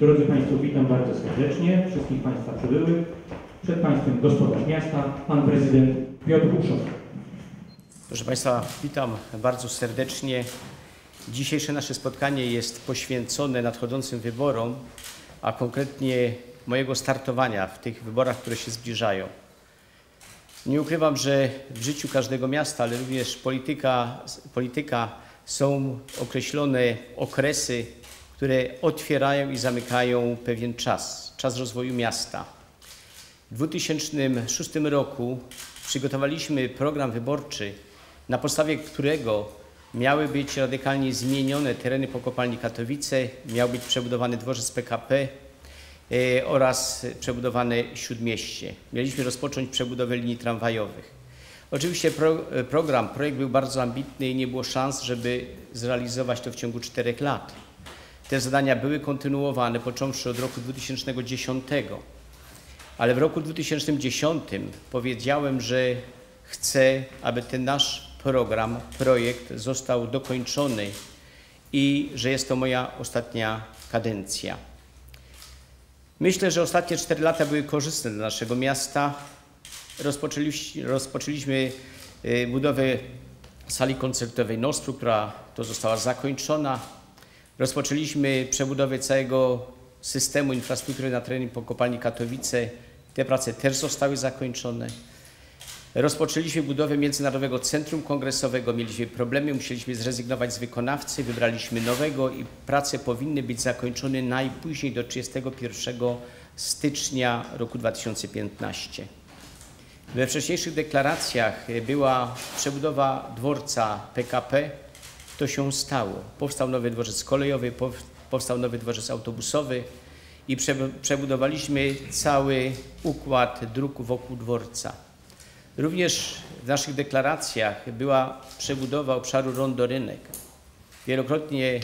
Drodzy Państwo, witam bardzo serdecznie wszystkich Państwa przybyłych. Przed Państwem gospodarz miasta, Pan Prezydent Piotr Uszow. Proszę Państwa, witam bardzo serdecznie. Dzisiejsze nasze spotkanie jest poświęcone nadchodzącym wyborom, a konkretnie mojego startowania w tych wyborach, które się zbliżają. Nie ukrywam, że w życiu każdego miasta, ale również polityka, polityka są określone okresy, które otwierają i zamykają pewien czas, czas rozwoju miasta. W 2006 roku przygotowaliśmy program wyborczy, na podstawie którego miały być radykalnie zmienione tereny po kopalni Katowice, miał być przebudowany dworzec PKP e, oraz przebudowane Śródmieście. Mieliśmy rozpocząć przebudowę linii tramwajowych. Oczywiście pro, program, projekt był bardzo ambitny i nie było szans, żeby zrealizować to w ciągu czterech lat. Te zadania były kontynuowane począwszy od roku 2010, ale w roku 2010 powiedziałem, że chcę, aby ten nasz program, projekt został dokończony i że jest to moja ostatnia kadencja. Myślę, że ostatnie cztery lata były korzystne dla naszego miasta. Rozpoczęliśmy, rozpoczęliśmy budowę sali koncertowej Nostru, która to została zakończona. Rozpoczęliśmy przebudowę całego systemu infrastruktury na terenie kopalni Katowice. Te prace też zostały zakończone. Rozpoczęliśmy budowę Międzynarodowego Centrum Kongresowego. Mieliśmy problemy, musieliśmy zrezygnować z wykonawcy, wybraliśmy nowego i prace powinny być zakończone najpóźniej do 31 stycznia roku 2015. We wcześniejszych deklaracjach była przebudowa dworca PKP. To się stało. Powstał nowy dworzec kolejowy, powstał nowy dworzec autobusowy i przebudowaliśmy cały układ dróg wokół dworca. Również w naszych deklaracjach była przebudowa obszaru rondo rynek. Wielokrotnie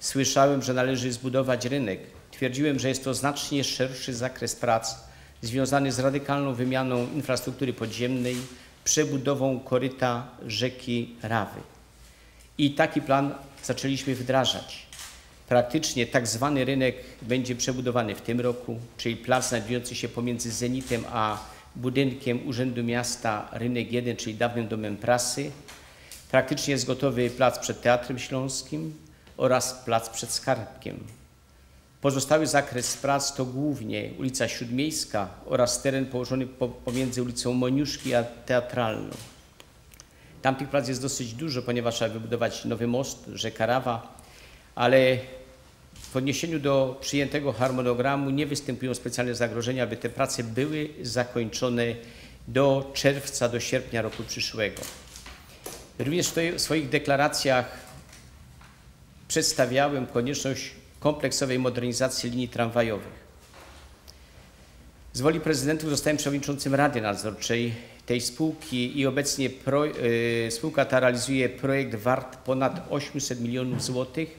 słyszałem, że należy zbudować rynek. Twierdziłem, że jest to znacznie szerszy zakres prac związany z radykalną wymianą infrastruktury podziemnej, przebudową koryta rzeki Rawy. I taki plan zaczęliśmy wdrażać. Praktycznie tak zwany rynek będzie przebudowany w tym roku, czyli plac znajdujący się pomiędzy Zenitem a budynkiem Urzędu Miasta Rynek 1, czyli dawnym domem prasy. Praktycznie jest gotowy plac przed Teatrem Śląskim oraz plac przed Skarbkiem. Pozostały zakres prac to głównie ulica Śródmiejska oraz teren położony pomiędzy ulicą Moniuszki a Teatralną. Tam tych prac jest dosyć dużo, ponieważ trzeba wybudować nowy most, rzeka Rawa, ale w odniesieniu do przyjętego harmonogramu nie występują specjalne zagrożenia, aby te prace były zakończone do czerwca, do sierpnia roku przyszłego. Również w swoich deklaracjach przedstawiałem konieczność kompleksowej modernizacji linii tramwajowych. Z woli prezydentów zostałem przewodniczącym Rady Nadzorczej tej spółki i obecnie pro, y, spółka ta realizuje projekt wart ponad 800 milionów złotych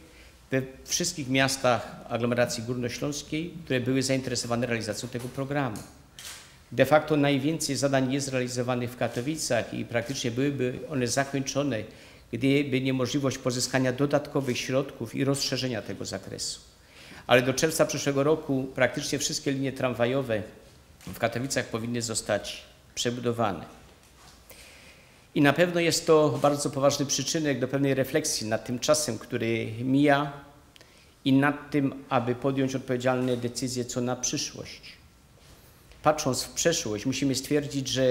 we wszystkich miastach aglomeracji górnośląskiej, które były zainteresowane realizacją tego programu. De facto najwięcej zadań jest realizowanych w Katowicach i praktycznie byłyby one zakończone, gdyby niemożliwość pozyskania dodatkowych środków i rozszerzenia tego zakresu. Ale do czerwca przyszłego roku praktycznie wszystkie linie tramwajowe w Katowicach powinny zostać przebudowane. I na pewno jest to bardzo poważny przyczynek do pewnej refleksji nad tym czasem, który mija i nad tym, aby podjąć odpowiedzialne decyzje co na przyszłość. Patrząc w przeszłość, musimy stwierdzić, że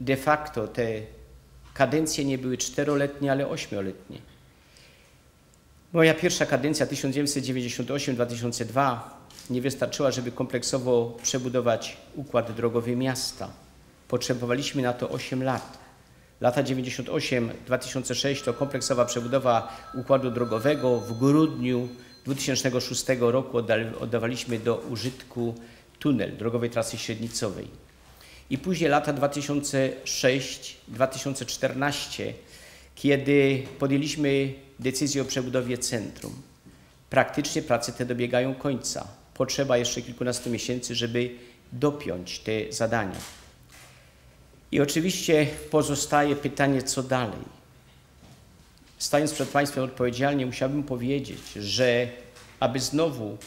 de facto te kadencje nie były czteroletnie, ale ośmioletnie. Moja pierwsza kadencja 1998-2002 nie wystarczyła, żeby kompleksowo przebudować układ drogowy miasta. Potrzebowaliśmy na to 8 lat. Lata 98-2006 to kompleksowa przebudowa układu drogowego. W grudniu 2006 roku oddawaliśmy do użytku tunel drogowej trasy średnicowej. I później lata 2006-2014, kiedy podjęliśmy decyzję o przebudowie centrum. Praktycznie prace te dobiegają końca. Potrzeba jeszcze kilkunastu miesięcy, żeby dopiąć te zadania. I oczywiście pozostaje pytanie, co dalej. Stając przed Państwem odpowiedzialnie, musiałbym powiedzieć, że aby znowu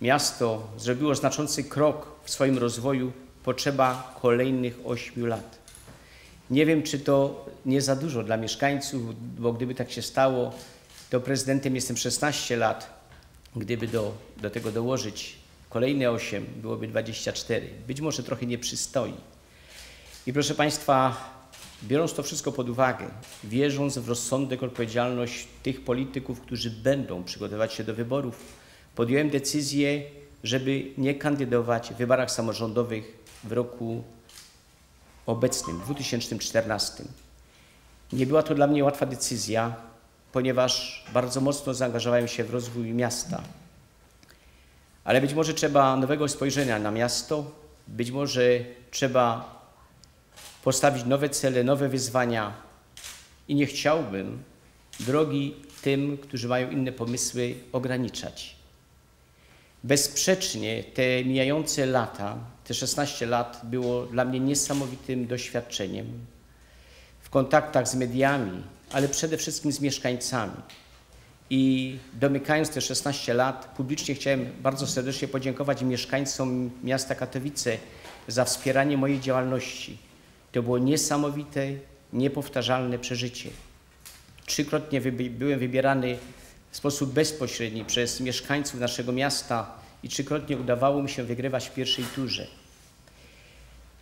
miasto zrobiło znaczący krok w swoim rozwoju, potrzeba kolejnych 8 lat. Nie wiem, czy to nie za dużo dla mieszkańców, bo gdyby tak się stało, to prezydentem jestem 16 lat. Gdyby do, do tego dołożyć kolejne 8, byłoby 24. Być może trochę nie przystoi. I proszę Państwa, biorąc to wszystko pod uwagę, wierząc w rozsądek, odpowiedzialność tych polityków, którzy będą przygotować się do wyborów, podjąłem decyzję, żeby nie kandydować w wyborach samorządowych w roku obecnym, 2014. Nie była to dla mnie łatwa decyzja, ponieważ bardzo mocno zaangażowałem się w rozwój miasta. Ale być może trzeba nowego spojrzenia na miasto, być może trzeba postawić nowe cele, nowe wyzwania i nie chciałbym drogi tym, którzy mają inne pomysły, ograniczać. Bezsprzecznie te mijające lata, te 16 lat było dla mnie niesamowitym doświadczeniem w kontaktach z mediami, ale przede wszystkim z mieszkańcami. I domykając te 16 lat, publicznie chciałem bardzo serdecznie podziękować mieszkańcom miasta Katowice za wspieranie mojej działalności. To było niesamowite, niepowtarzalne przeżycie. Trzykrotnie byłem wybierany w sposób bezpośredni przez mieszkańców naszego miasta i trzykrotnie udawało mi się wygrywać w pierwszej turze.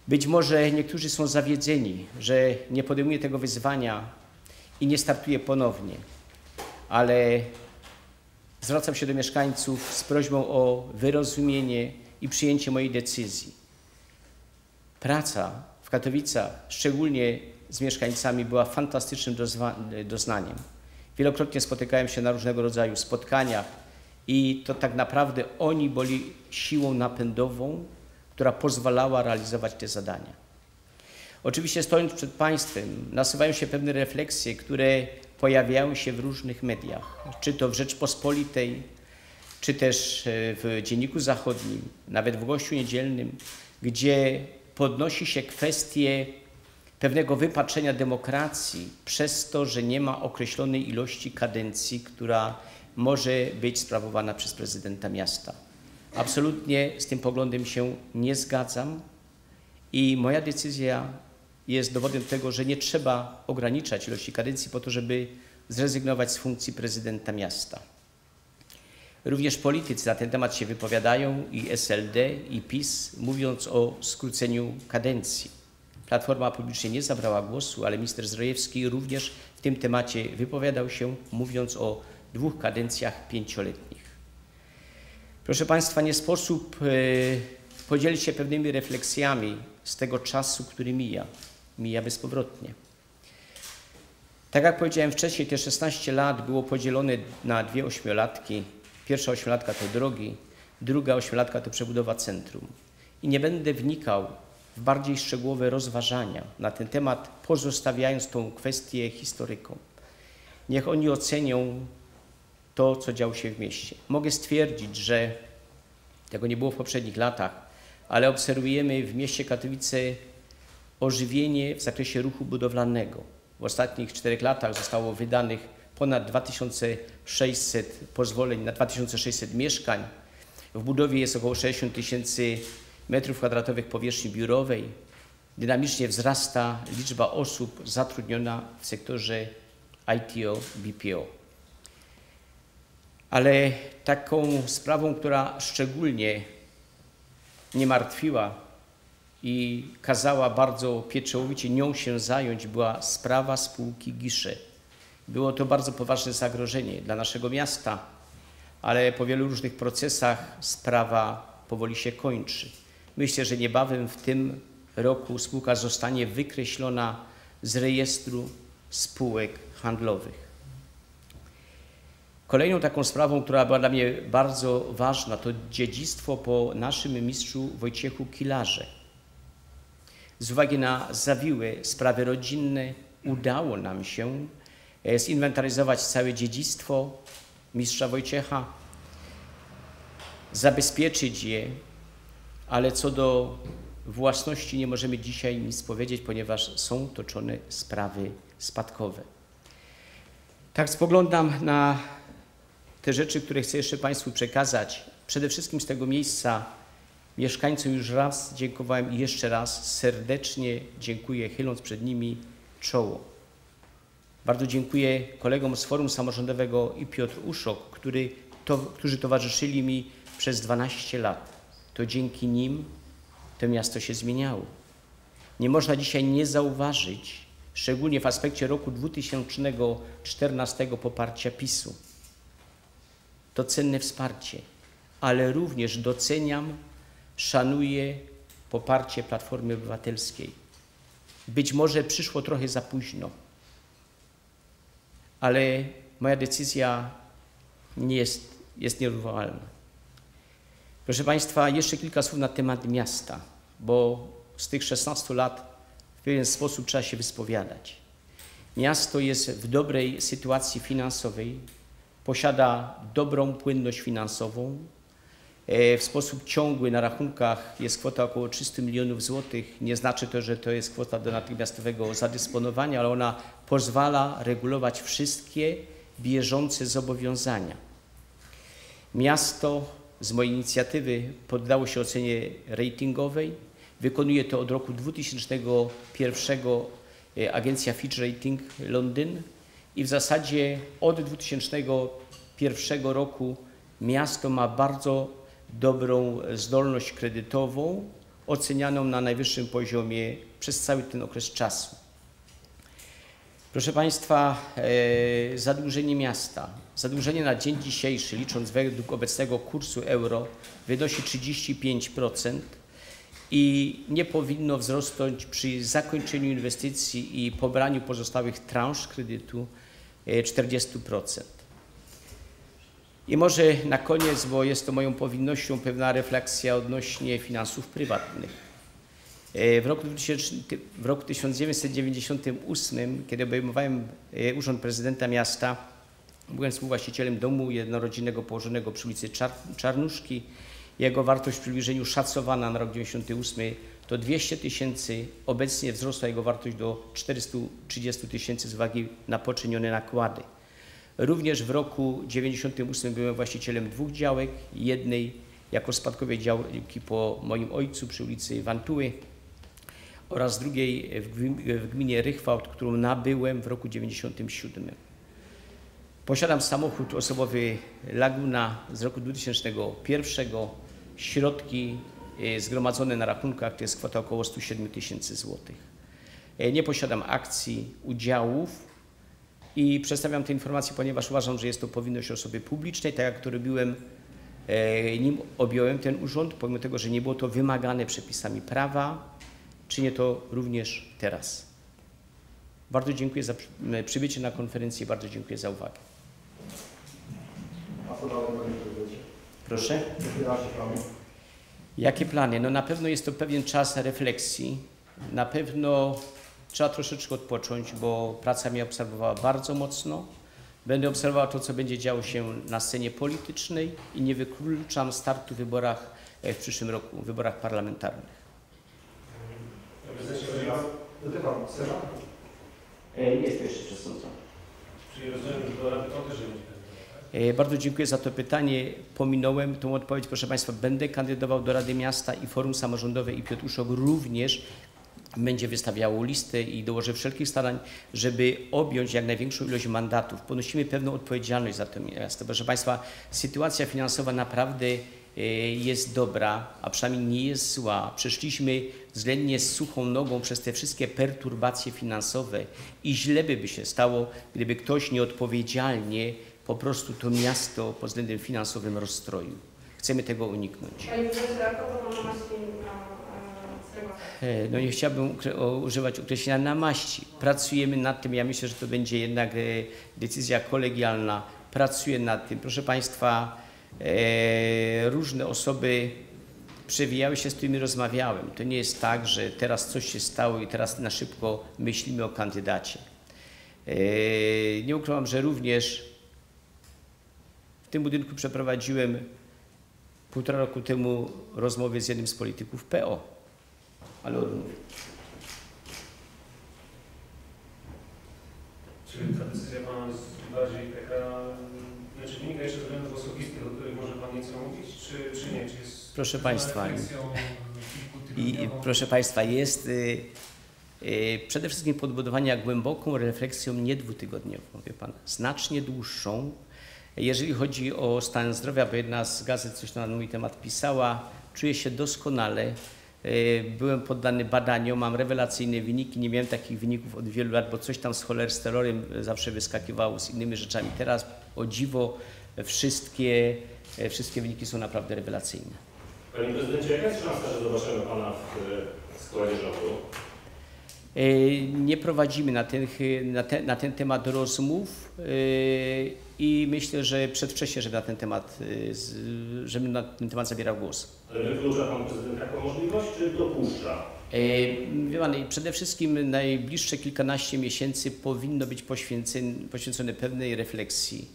Być może niektórzy są zawiedzeni, że nie podejmuję tego wyzwania i nie startuję ponownie, ale zwracam się do mieszkańców z prośbą o wyrozumienie i przyjęcie mojej decyzji. Praca w Katowicach, szczególnie z mieszkańcami, była fantastycznym doznaniem. Wielokrotnie spotykałem się na różnego rodzaju spotkaniach i to tak naprawdę oni byli siłą napędową, która pozwalała realizować te zadania. Oczywiście stojąc przed Państwem nasuwają się pewne refleksje, które pojawiały się w różnych mediach, czy to w Rzeczpospolitej, czy też e, w Dzienniku Zachodnim, nawet w Gościu Niedzielnym, gdzie podnosi się kwestię pewnego wypaczenia demokracji przez to, że nie ma określonej ilości kadencji, która może być sprawowana przez prezydenta miasta. Absolutnie z tym poglądem się nie zgadzam i moja decyzja jest dowodem tego, że nie trzeba ograniczać ilości kadencji po to, żeby zrezygnować z funkcji prezydenta miasta. Również politycy na ten temat się wypowiadają i SLD, i PiS, mówiąc o skróceniu kadencji. Platforma publicznie nie zabrała głosu, ale minister Zdrojewski również w tym temacie wypowiadał się, mówiąc o dwóch kadencjach pięcioletnich. Proszę Państwa, nie sposób e, podzielić się pewnymi refleksjami z tego czasu, który mija. Mija bezpowrotnie. Tak jak powiedziałem wcześniej, te 16 lat było podzielone na dwie ośmiolatki. Pierwsza ośmiolatka to drogi, druga ośmiolatka to przebudowa centrum. I nie będę wnikał w bardziej szczegółowe rozważania na ten temat, pozostawiając tą kwestię historykom. Niech oni ocenią to, co działo się w mieście. Mogę stwierdzić, że tego nie było w poprzednich latach, ale obserwujemy w mieście Katowice ożywienie w zakresie ruchu budowlanego. W ostatnich czterech latach zostało wydanych ponad 2600 pozwoleń na 2600 mieszkań. W budowie jest około 60 tysięcy metrów kwadratowych powierzchni biurowej. Dynamicznie wzrasta liczba osób zatrudniona w sektorze ITO, BPO. Ale taką sprawą, która szczególnie nie martwiła i kazała bardzo pieczołowicie nią się zająć, była sprawa spółki Gisze. Było to bardzo poważne zagrożenie dla naszego miasta, ale po wielu różnych procesach sprawa powoli się kończy. Myślę, że niebawem w tym roku spółka zostanie wykreślona z rejestru spółek handlowych. Kolejną taką sprawą, która była dla mnie bardzo ważna, to dziedzictwo po naszym mistrzu Wojciechu Kilarze. Z uwagi na zawiłe sprawy rodzinne udało nam się e, zinwentaryzować całe dziedzictwo mistrza Wojciecha, zabezpieczyć je, ale co do własności nie możemy dzisiaj nic powiedzieć, ponieważ są toczone sprawy spadkowe. Tak spoglądam na te rzeczy, które chcę jeszcze Państwu przekazać, Przede wszystkim z tego miejsca mieszkańcom już raz dziękowałem i jeszcze raz serdecznie dziękuję, chyląc przed nimi czoło. Bardzo dziękuję kolegom z Forum Samorządowego i Piotr Uszok, który, to, którzy towarzyszyli mi przez 12 lat. To dzięki nim to miasto się zmieniało. Nie można dzisiaj nie zauważyć, szczególnie w aspekcie roku 2014 poparcia PiSu. To cenne wsparcie, ale również doceniam, szanuję poparcie Platformy Obywatelskiej. Być może przyszło trochę za późno, ale moja decyzja nie jest, jest. Proszę Państwa, jeszcze kilka słów na temat miasta, bo z tych 16 lat w pewien sposób trzeba się wyspowiadać. Miasto jest w dobrej sytuacji finansowej, posiada dobrą płynność finansową. E, W sposób ciągły na rachunkach jest kwota około 300 milionów złotych. Nie znaczy to, że to jest kwota do natychmiastowego zadysponowania, ale ona pozwala regulować wszystkie bieżące zobowiązania. Miasto z mojej inicjatywy poddało się ocenie ratingowej. Wykonuje to od roku 2001 e, agencja Fitch Rating Londyn i w zasadzie od 2001 roku miasto ma bardzo dobrą zdolność kredytową, ocenianą na najwyższym poziomie przez cały ten okres czasu. Proszę Państwa, e, zadłużenie miasta. Zadłużenie na dzień dzisiejszy, licząc według obecnego kursu euro, wynosi 35% i nie powinno wzrosnąć przy zakończeniu inwestycji i pobraniu pozostałych transz kredytu e, 40%. I może na koniec, bo jest to moją powinnością, pewna refleksja odnośnie finansów prywatnych. E, W roku, 2000, w roku 1998, kiedy obejmowałem e, urząd prezydenta miasta, byłem współwłaścicielem domu jednorodzinnego położonego przy ulicy Czar Czarnuszki. Jego wartość w przybliżeniu szacowana na rok 98 to 200 tysięcy. Obecnie wzrosła jego wartość do 430 tysięcy z uwagi na poczynione nakłady. Również w roku 98 byłem właścicielem dwóch działek, jednej jako spadkowej działki po moim ojcu przy ulicy Wantuły oraz drugiej w gmin- w gminie Rychwałt, którą nabyłem w roku 97. Posiadam samochód osobowy Laguna z roku 2001. Środki e, zgromadzone na rachunkach to jest kwota około 107 tysięcy złotych. E, Nie posiadam akcji, udziałów i przedstawiam te informacje, ponieważ uważam, że jest to powinność osoby publicznej, tak jak to robiłem, e, nim objąłem ten urząd, pomimo tego, że nie było to wymagane przepisami prawa, czynię to również teraz. Bardzo dziękuję za przybycie na konferencję, bardzo dziękuję za uwagę. A co dalej? Proszę. Jakie plany? No na pewno jest to pewien czas refleksji. Na pewno trzeba troszeczkę odpocząć, bo praca mnie obserwowała bardzo mocno. Będę obserwował to, co będzie działo się na scenie politycznej i nie wykluczam startu w wyborach e, w przyszłym roku, w wyborach parlamentarnych. Jest to jeszcze. Czyli rozumiem, że do Rady to też nie będzie kandydować, E, Bardzo dziękuję za to pytanie. Pominąłem tą odpowiedź, proszę Państwa. Będę kandydował do Rady Miasta i Forum Samorządowe i Piotr Uszok również będzie wystawiało listę i dołoży wszelkich starań, żeby objąć jak największą ilość mandatów. Ponosimy pewną odpowiedzialność za to miasto. Proszę Państwa, sytuacja finansowa naprawdę e, jest dobra, a przynajmniej nie jest zła. Przeszliśmy względnie z suchą nogą przez te wszystkie perturbacje finansowe i źle by, się stało, gdyby ktoś nieodpowiedzialnie po prostu to miasto pod względem finansowym rozstroił. Chcemy tego uniknąć. Panie No nie chciałbym używać określenia namaści. Pracujemy nad tym. Ja myślę, że to będzie jednak e, decyzja kolegialna. Pracuję nad tym. Proszę Państwa, e, różne osoby przewijały się, z którymi rozmawiałem. To nie jest tak, że teraz coś się stało i teraz na szybko myślimy o kandydacie. E, Nie ukrywam, że również w tym budynku przeprowadziłem półtora roku temu rozmowy z jednym z polityków PO ale odmówił. Czyli ta decyzja Pana jest bardziej taka, znaczy wynika jeszcze ze względów osobistych, o których może Pan nieco mówić, czy czy, nie? Czy jest Proszę państwa, I kilkutygodniową? proszę Państwa, jest y, y, przede wszystkim podbudowania głęboką refleksją nie dwutygodniową, wie Pan, znacznie dłuższą. Jeżeli chodzi o stan zdrowia, bo jedna z gazet coś na mój temat pisała, czuję się doskonale. Y, Byłem poddany badaniom, mam rewelacyjne wyniki, nie miałem takich wyników od wielu lat, bo coś tam z cholesterolem zawsze wyskakiwało z innymi rzeczami. Teraz o dziwo wszystkie, wszystkie wyniki są naprawdę rewelacyjne. Panie prezydencie, jaka jest szansa, że zobaczymy pana w e, składzie rządu? E, Nie prowadzimy na ten, na, te, na ten temat rozmów e, i myślę, że przedwcześnie, żeby na ten temat, e, żebym na ten temat zabierał głos. Wyklucza pan prezydent taką możliwość, czy dopuszcza? Wie pan, przede wszystkim najbliższe kilkanaście miesięcy powinno być poświęcone, poświęcone pewnej refleksji.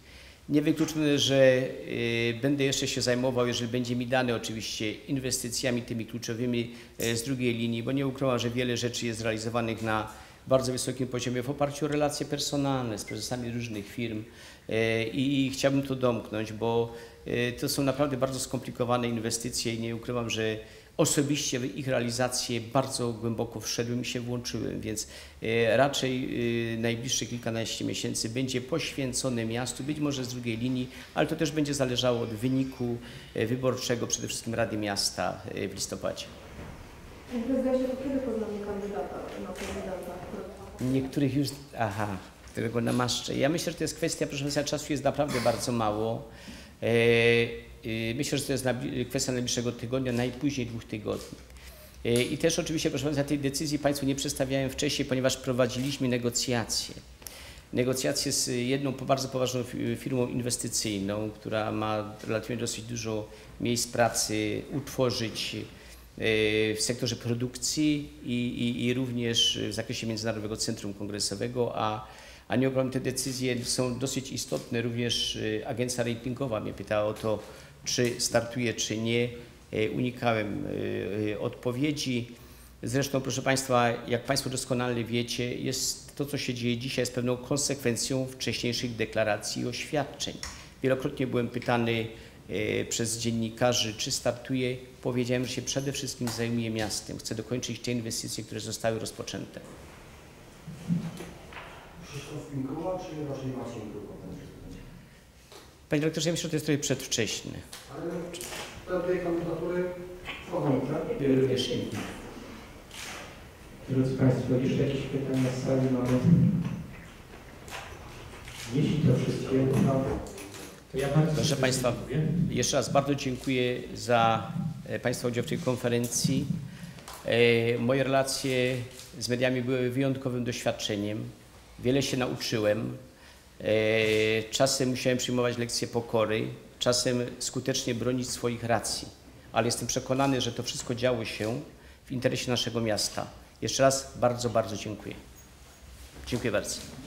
Nie wykluczone, że e, będę jeszcze się zajmował, jeżeli będzie mi dane oczywiście, inwestycjami tymi kluczowymi e, z drugiej linii, bo nie ukrywam, że wiele rzeczy jest realizowanych na bardzo wysokim poziomie w oparciu o relacje personalne z prezesami różnych firm e, i chciałbym to domknąć, bo e, to są naprawdę bardzo skomplikowane inwestycje i nie ukrywam, że Osobiście w ich realizację bardzo głęboko wszedłem i się włączyłem, więc e, raczej e, najbliższe kilkanaście miesięcy będzie poświęcone miastu, być może z drugiej linii, ale to też będzie zależało od wyniku e, wyborczego, przede wszystkim Rady Miasta w listopadzie. Panie prezydencie, to kiedy poznamy kandydata na prezydenta? Niektórych już, aha, którego namaszczę. Ja myślę, że to jest kwestia, proszę Państwa, czasu jest naprawdę bardzo mało. E, myślę, że to jest kwestia najbliższego tygodnia, najpóźniej dwóch tygodni. E, I też oczywiście, proszę Państwa, tej decyzji Państwu nie przedstawiałem wcześniej, ponieważ prowadziliśmy negocjacje. Negocjacje z jedną bardzo poważną fi- firmą inwestycyjną, która ma relatywnie dosyć dużo miejsc pracy utworzyć e, w sektorze produkcji i, i, i również w zakresie Międzynarodowego Centrum Kongresowego, a, a nie te decyzje są dosyć istotne. Również agencja ratingowa mnie pytała o to, czy startuję, czy nie. E, Unikałem e, e, odpowiedzi. Zresztą, proszę Państwa, jak Państwo doskonale wiecie, jest to, co się dzieje dzisiaj, jest pewną konsekwencją wcześniejszych deklaracji i oświadczeń. Wielokrotnie byłem pytany przez dziennikarzy, czy startuję. Powiedziałem, że się przede wszystkim zajmuję miastem. Chcę dokończyć te inwestycje, które zostały rozpoczęte. Krzysztof Mikuła, czy raczej Maciej? Panie doktorze, ja myślę, że to jest trochę przedwcześnie. Ale te dwie kandydatury wchodzą, tak? Również inni. Drodzy Państwo, jeszcze jakieś pytania z sali mamy? Jeśli to wszystkie, to, to ja bardzo Proszę Państwa, dziękuję. Jeszcze raz bardzo dziękuję za e, Państwa udział w tej konferencji. E, Moje relacje z mediami były wyjątkowym doświadczeniem. Wiele się nauczyłem. E, Czasem musiałem przyjmować lekcje pokory, czasem skutecznie bronić swoich racji, ale jestem przekonany, że to wszystko działo się w interesie naszego miasta. Jeszcze raz bardzo, bardzo dziękuję. Dziękuję bardzo.